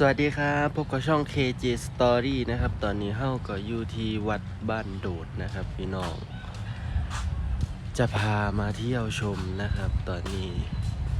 สวัสดีครับพบกับช่อง KJ Story นะครับ ตอนนี้เฮาก็อยู่ที่วัดบ้านโดดนะครับ พี่น้อง จะพามาเที่ยวชมนะครับ ตอนนี้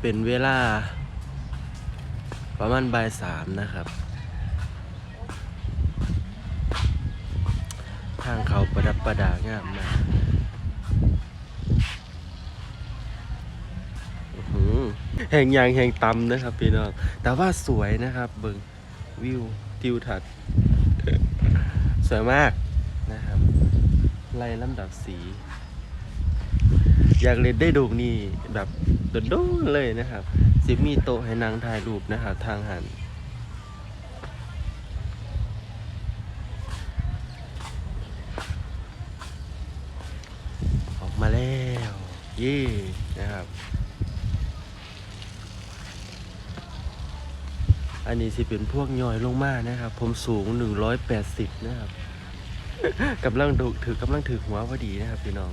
เป็นเวลา ประมาณบ่ายสามนะครับ ทางเขาประดับประดางามมากแห่งยางแห่งตำนะครับพี่น้อง แต่ว่าสวยนะครับเบิง วิวทิวทัศน์สวยมากนะครับไล่ลำดับสี อยากเล่นได้ดูนี่แบบโดนๆเลยนะครับสิมีโต๊ะให้นางถ่ายรูปนะครับทางหันออกมาแล้ว เย่นะครับ อันนี้สิเป็นพวกย่อยลงมานะครับ ผมสูง 180 นะครับกำลังดูถือกำลังถือหัวพอดีนะครับพี่น้อง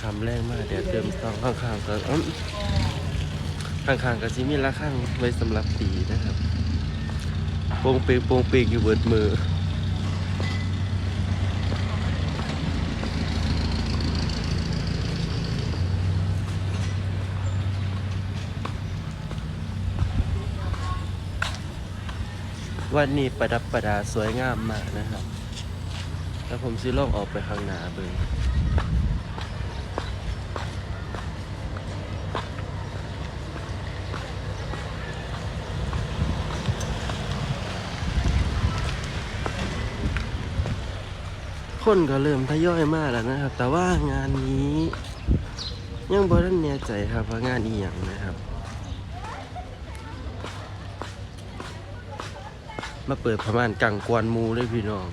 คำแรงมากเดี๋ยวเติมตองข้างๆก็อื้อข้างๆก็สิมีละข้างไว้สำหรับตีนะครับโปงเปงโปงเปงอยู่เบิดมือ วันนี้ประดับประดาสวยงามมากนะครับ แล้วผมซิล่องออกไปข้างหน้าเบิ่งคนก็เริ่มทยอยมากแล้วนะครับ แต่ว่างานนี้ ยังบ่ทันแน่ใจครับว่างานอีหยังนะครับ มาเปิดประมาณกังกวนมูเลยพี่น้อง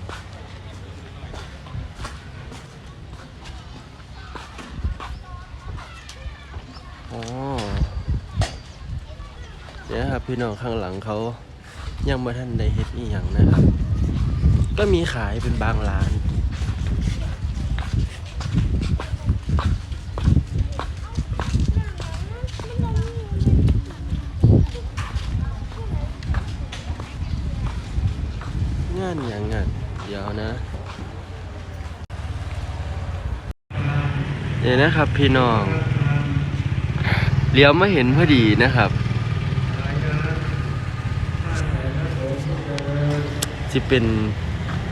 อ๋อเนี่ยครับพี่น้องข้างหลังเขายังไม่ทันได้เฮ็ดอีหยังนะครับ ก็มีขายเป็นบางร้าน งานอย่างงานเดี๋ยวนะ เดี๋ยนะครับพี่น้องเลี้ยวมาเห็นพอดีนะครับที่เป็น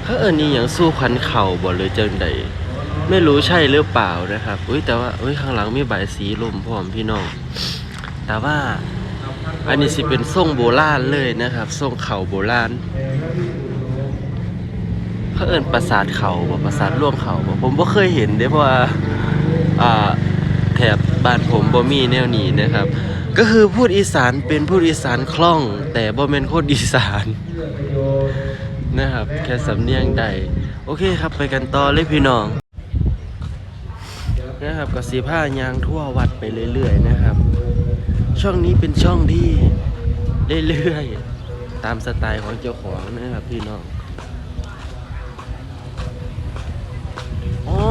เขาเอิญนี่อย่างสู้ขันเข่าบ่เลยจังใดไม่รู้ใช่หรือเปล่านะครับอุ้ยแต่ว่าอุ้ยข้างหลังมีใบสีลมพร้อมพี่น้อง แต่ว่าอันนี้สิเป็นทรงโบราณเลยนะครับทรงเข่าโบราณเขาเอินปราสาทเขาบ่ปราสาทร่วมเขาบ่ผมบ่เคยเห็นเด้เพราะว่า อ่าแถบบ้านผมบ่มีแนวนี้นะครับ ก็คือพูดอีสานเป็นพูดอีสานคล่อง แต่บ่แม่นโคตรอีสานนะครับแค่สำเนียงใดโอเคครับไปกันต่อเลยพี่น้องนะครับก็สีผ้ายางทั่ววัดไปเรื่อยๆนะครับ ช่องนี้เป็นช่องที่เรื่อยๆตามสไตล์ของเจ้าของนะครับพี่น้องอ๋อ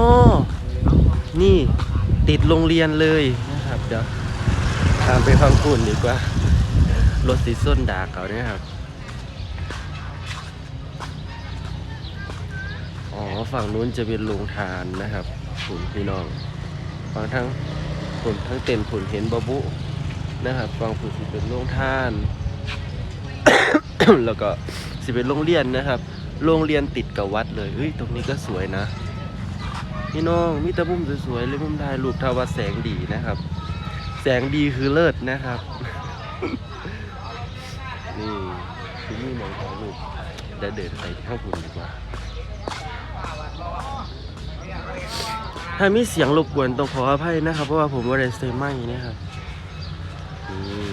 นี่ติดโรงเรียนเลยนะครับ เดี๋ยวตามไปฟังคุณดีกว่า รถสีส้นดากเขาเนี่ยครับ อ๋อ ฝั่งนู้นจะเป็นโรงทานนะครับคุณพี่น้องฝั่งทั้งผลทั้งเต็นผลเห็นบะบุนะครับฝั่งผุนสิเป็นโรงทาน แล้วก็สิเป็นโรงเรียนนะครับ โรงเรียนติดกับวัดเลยเฮ้ย ตรงนี้ก็สวยนะ พี่น้องมีต่มุมสวยๆเลยมุมถ่ายรูปทาว่าแสงดีนะครับ แสงดีคือเลิศนะครับ นี่คือมีหมองถ่ายรูปเดี๋ยวเดินไปข้างบนดีกว่า ถ้ามีเสียงรบกวนต้องขออภัยนะครับ เพราะว่าผมว่าได้เซไหมนะครับนี่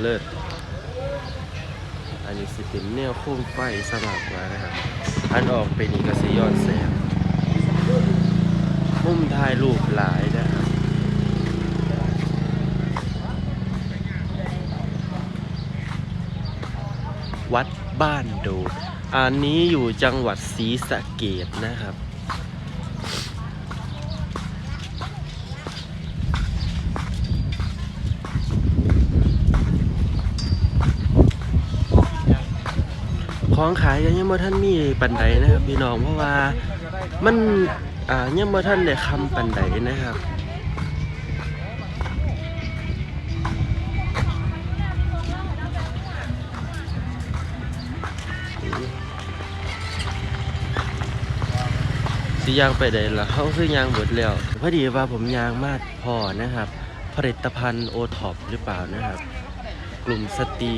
เลิศอันนี้สิเป็นแนวโค้งไฟสมัครมานะครับอันออกไปนี่ก็สิยอนแสง มุมถ่ายรูปหลายนะครับวัดบ้านดูอันนี้อยู่จังหวัดศรีสะเกดนะครับ ของขายกันยังบ่ท่านมีปันไดนะครับพี่น้องเพราะว่ามัน อ่ายังบ่ทันได้คำปันใดนะครับสิยางไปได้ละเขาคือยางหมดแล้วพอดีว่าผมยางมาดพอนะครับ ผลิตภัณฑ์โอท็อปหรือเปล่านะครับ กลุ่มสตรี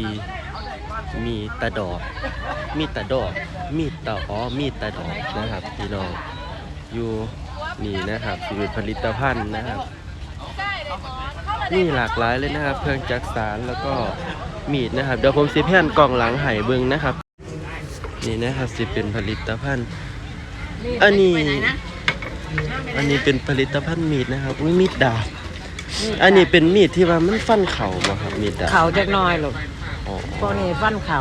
มีตาดอก มีตาดอก มีตาอ๋อมีตาดอกนะครับพี่น้อง อยู่นี่นะครับสิเป็นผลิตภัณฑ์นะครับ นี่หลากหลายเลยนะครับ เครื่องจักสานแล้วก็มีดนะครับเดี๋ยวผมสิแผ่นกล่องหลังไห้เบิ้งนะครับ นี่นะครับสิเป็นผลิตภัณฑ์ อันนี้อันนี้เป็นผลิตภัณฑ์มีดนะครับอุ้ยมีดดาบอันนี้เป็นมีดที่ว่ามันฟันเข่าบ่ครับมีดดาบเขาจะน้อยลูกอ๋อพวกนี้ฟันเขา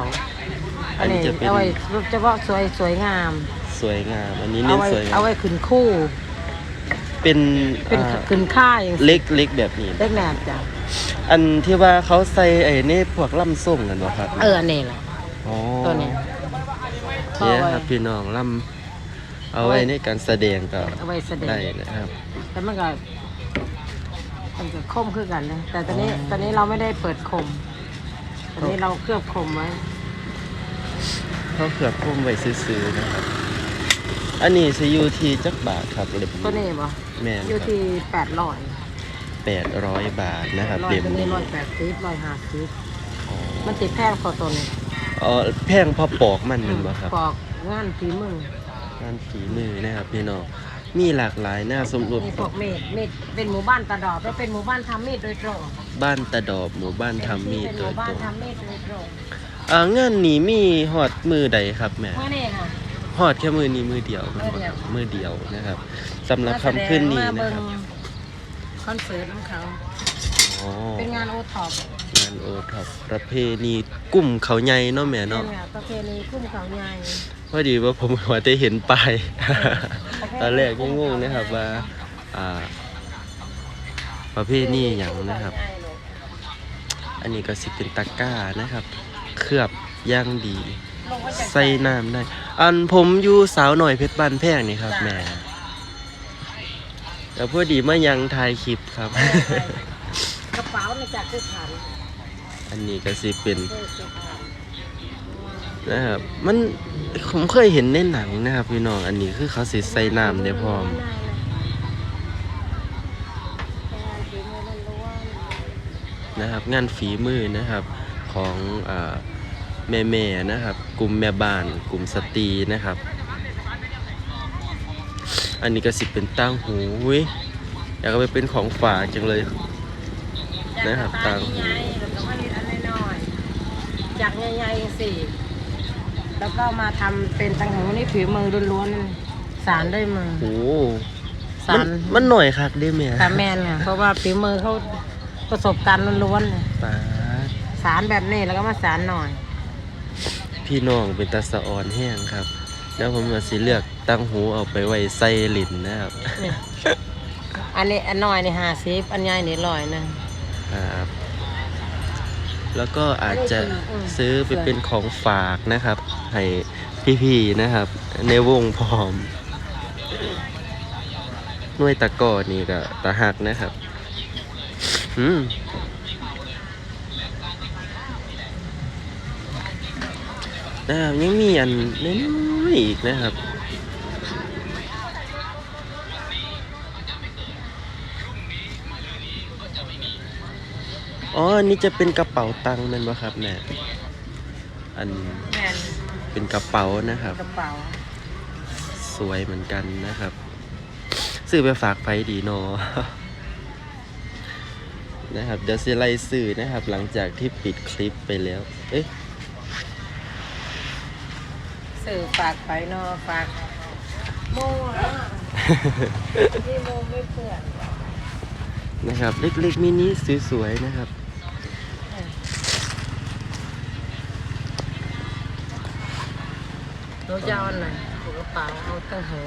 อัอันนนี้นี้จะเป็นเอาไว้เฉพาะสวยสวยงาม สวยงาม อันนี้เอาเน้นไว้สวยงาเอามไว้ขึ้นคู่ เป็นเป็นอ่าขึ้นค่ายอย่างเล็กเล็กแบบนี้ เล็กแหนบจ้ะอันที่ว่าเขาใส่ไอ้นี่พวกล่ำส้มกันบ่ครับเอออันนี้แหละอ๋อตัวเนี้ยเนี่ยเอาไว้ครับพี่น้องล่ำเอาไว้ในการแสดงก็เอาไว้แสดงได้นะครับ แต่มันก็มันก็คมคือกันนะแต่ตอนนี้ตอนนี้เราไม่ได้เปิดคม ตอนนี้เราเคลือบคมไว้ เขาเขือบพุ่มไว้ซื้อๆนะครับ อันนี้สิอยู่ที่จักบาทครับเล่มตัวนี้บ่แม่นอยู่ครับที่แปดร้อยแปดร้อยบาทนะครับร้อยเล่มตัวนี้นี้ร้อยแปดสิบร้อยห้าสิบอ๋อมันติดแพงพอตัวนี้อ๋อแพงพอปอกมันแมันบ่ครับปอกงานฝีมือ งานฝีมือนะครับพี่น้องมีหลากหลายหน้าสมรวมีพวกเมดเมดเป็นหมู่บ้านตาดอบแล้วเป็นหมู่บ้านทำมีดโดยตรงบ้านตะดอบหมู่บ้านทำมีดเป็นหโดมู่ยบ้าตนรงทำมีดโดยตรงอ่างานนี้มีฮอดมือใดครับแม่ เมื่อนี่ค่ะฮ อดแค่มือนี้มือเดียวมันบ่ครับมือเดียวนะครับสำหรับคำขึ้นนี้นะครับมาเงคอนเสิร์ตของเขาอ๋อเป็นงานโอท็อปงานโอท็อปประเพณีกลุ่มเขาใหญ่เนาะแม่เป็นเนาะงานประเพณีกุ้มเขาใหญ่พอดีว่าผมว่าได้เห็นป้ายตอนแรกก็งงนะครับว่าอ่าประเพณีอย่างนะครับ อันนี้ก็สิเป็นตะกร้านะครับ เคลือบอย่างดี ใส่น้ำได้ อันผมอยู่สาวหน่อยเพชรบ้านแพงนี่ครับแหม่แต่พอดีมายังถ่ายคลิปครับ กระเป๋าในจากคือขันอันนี้ก็สิเป็นเพื่อคือขันนะครับ มันผมเคยเห็นในหนังนะครับพี่น้อง อันนี้คือเขาสิใส่น้ำได้พร้อม นะครับ งานฝีมือนะครับของ แม่แม่ๆนะครับ กลุ่มแม่บ้าน กลุ่มสตรีนะครับ อันนี้ก็สิเป็นตั้งหูเว้ยอยากเอาไปเป็นของฝากจังเลยนะครับต่างหูจากใหญ่ๆสิแล้วก็มาทำเป็นตังหูนี่ฝีมือล้วนๆสารด้วยมือโอ้สามันรมันหน่อยคักได้ไหมตาแมนค่ะเพราะว่าฝีมือเขาประสบการณ์ล้วนๆเลยปาดสารแบบนี้แล้วก็มาสารหน่อย พี่น้องเป็นตาสะออนแห้งครับ แล้วผมก็สิเลือกตั้งหูเอาไปไว้ใส่ลิ้นนะครับนี่อันนี้อันน้อยนี่ห้าสิบอันใหญ่นี่ร้อยหนึงครับ แล้วก็อาจจะซื้อไปเป็นของฝากนะครับ ให้พี่ๆนะครับ ในวงพร้อมหน่วยตะกร้อนี่ก็ตะหักนะครับ อืม นะครับยังมีอันน้อยๆอีกนะครับอ๋ออันนี้จะเป็นกระเป๋าตังค์แมันบ่ครับแม่อันแม่นเป็นกระเป๋านะครับ กระเป๋าสวยเหมือนกันนะครับซื้อไปฝากไฟดีเนอนะครับเดี๋ยวสิไล่ซื้อนะครับ หลังจากที่ปิดคลิปไปแล้ว เอ๊ะ สื่อฝากไปเนาะฝากโมอะที่โมไม่เพื่อนนะครับ เล็กๆมินิสวยๆนะครับ หนูจะเอาอันไหนกระเป๋าเอาตั้งหู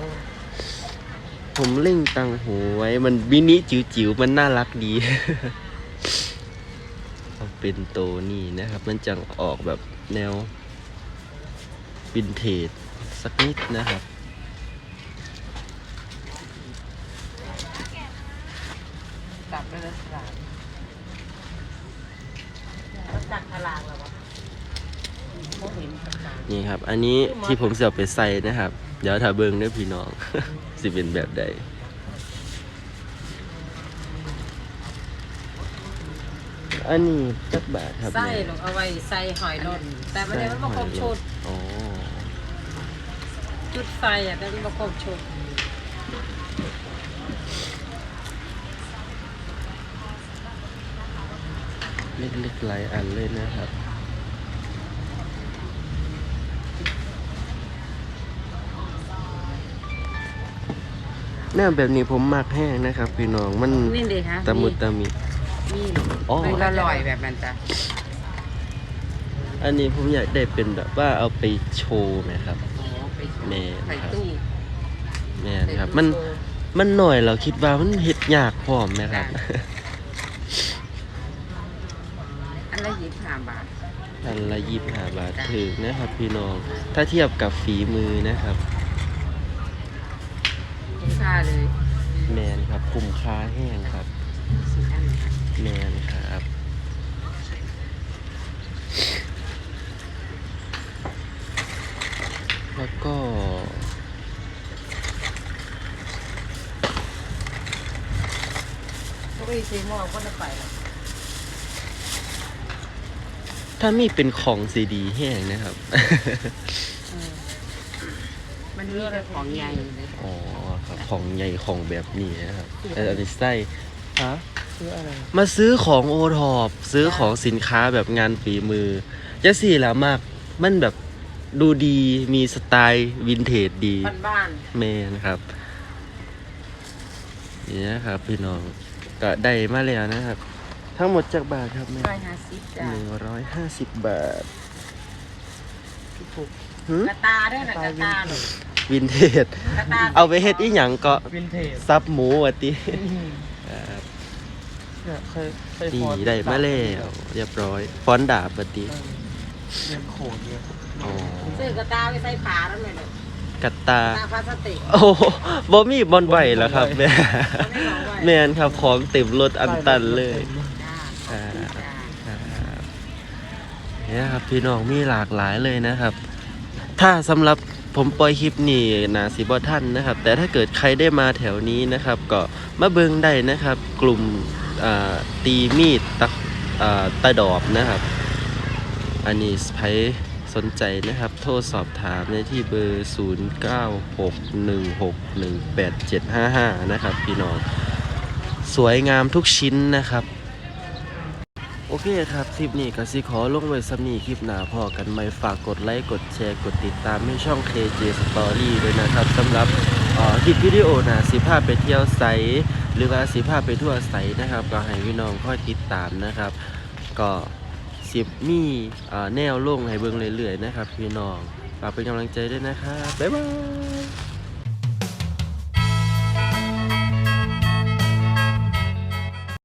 ผมเล่งตังหูไว้มันมินิจิ๋วๆมันน่ารักดี เอาเป็นโตวนี่นะครับ มันจะออกแบบแนว วินเทจสักนิดนะครับกลับไปเลยสลากแล้วจักรลางแล้ววะเขาเห็นประกาศนี่ครับ อันนี้ที่ผมจะเอาไปใส่นะครับ เดี๋ยวถ้าเบิ้งเด้อพี่น้อง สิเป็นแบบใดอันนี้จักบาทครับไส้แม่ลงเอาไว้ใส่หอยนนแต่ประเดี๋ยวมันมาครบชุดอ๋อ จุดไฟอะแต่มันมาครบชุดเล็กๆหลายอันเลยนะครับแนวแบบนี้ผมมักแห้งนะครับ พี่น้องมันนี่เลยฮะตะมุตะมินี่อ๋อมันอร่อยแบบนั้นจ้ะอันนี้ผมอยากได้เป็นแบบว่าเอาไปโชว์ไหมครับอ๋อไป แม่นใส่ครับตู้แม่นครับ มันมันหน่อยเราคิดว่ามันเฮ็ดยากพร้อมนะครับอันละยี่สิบห้าบาท อันละยี่ห้าบาทถึงนะครับ พี่น้อง ถ้าเทียบกับฝีมือนะครับ คุ้มค่าเลยแมนครับคุ้มค่าแห้งครับสี่อันเลยค่ะแมนครับ แล้วก็ พวกอีซีมองก็จะไปแล้วถ้ามีเป็นของซีดีแห้งนะครับ มันมีแต่ของใหญ่เลยอ๋อครับของใหญ่ของแบบนี้นะครับแต่อันนี้ไส้ฮะซื้ออะไรมาซื้อของโอทอปซื้อของสินค้าแบบงานฝีมือจะสี่แล้วมาก มันแบบดูดีมีสไตล์วินเทจดีบ้านบ้านเมนครับนี่นะครับพี่น้อง ก็ได้มาแล้วนะครับ ทั้งหมดจากบาทครับแม่ร้อยห้าสิบจ้ะหนึ่งร้อยห้าสิบบาทหึกระตาด้วยนะกระตาหนูวินเทจกระตาเอาไปเฮ็ดอีหยังก็วินเทจซับหมูวะติครับเนี่ยเคยเคยนี่ฟอนต์ได้มาแล้วเรียบร้อยฟอนต์ดาบวะติเออเรียนโขนเนี่ย อ๋อ ซื้อกระตาไปใส่ผาแล้วไหมลูก กัตตากระตาพลาสติกโอ้โหบ่มีบอลไหวแล้วครับแม่ไม่หลงไว้แมนครับของเต็มรถอันตันเลยจ้าอ่าจ้าครับเนี่ยครับพี่น้องมีหลากหลายเลยนะครับ ถ้าสำหรับผมปล่อยคลิปนี้นะสิบท่านนะครับ แต่ถ้าเกิดใครได้มาแถวนี้นะครับ ก็มาเบิงได้นะครับ กลุ่มอ่าตีมีดตะอ่าตะดอบนะครับ อันนี้ใคร สนใจนะครับ โทรสอบถามได้ที่เบอร์ 0961618755 นะครับพี่น้อง สวยงามทุกชิ้นนะครับ โอเคครับ คลิปนี้ก็สิขอลงไว้สำนีคลิปหนาพอกันไหมฝากกดไลค์ กดแชร์ กดติดตามให้ช่อง KJ Story ด้วยนะครับสำหรับอ่อคลิปวิดีโอนะสิภาพไปเที่ยวไซหรือว่าสิภาพไปทั่วไซนะครับ ก็ให้พี่น้องคอยติดตามนะครับ ก็ สิบมีแนวลงให้เบิ่งเรื่อยๆนะครับ พี่น้องฝากเป็นกำลังใจด้วยนะครับบ๊ายบาย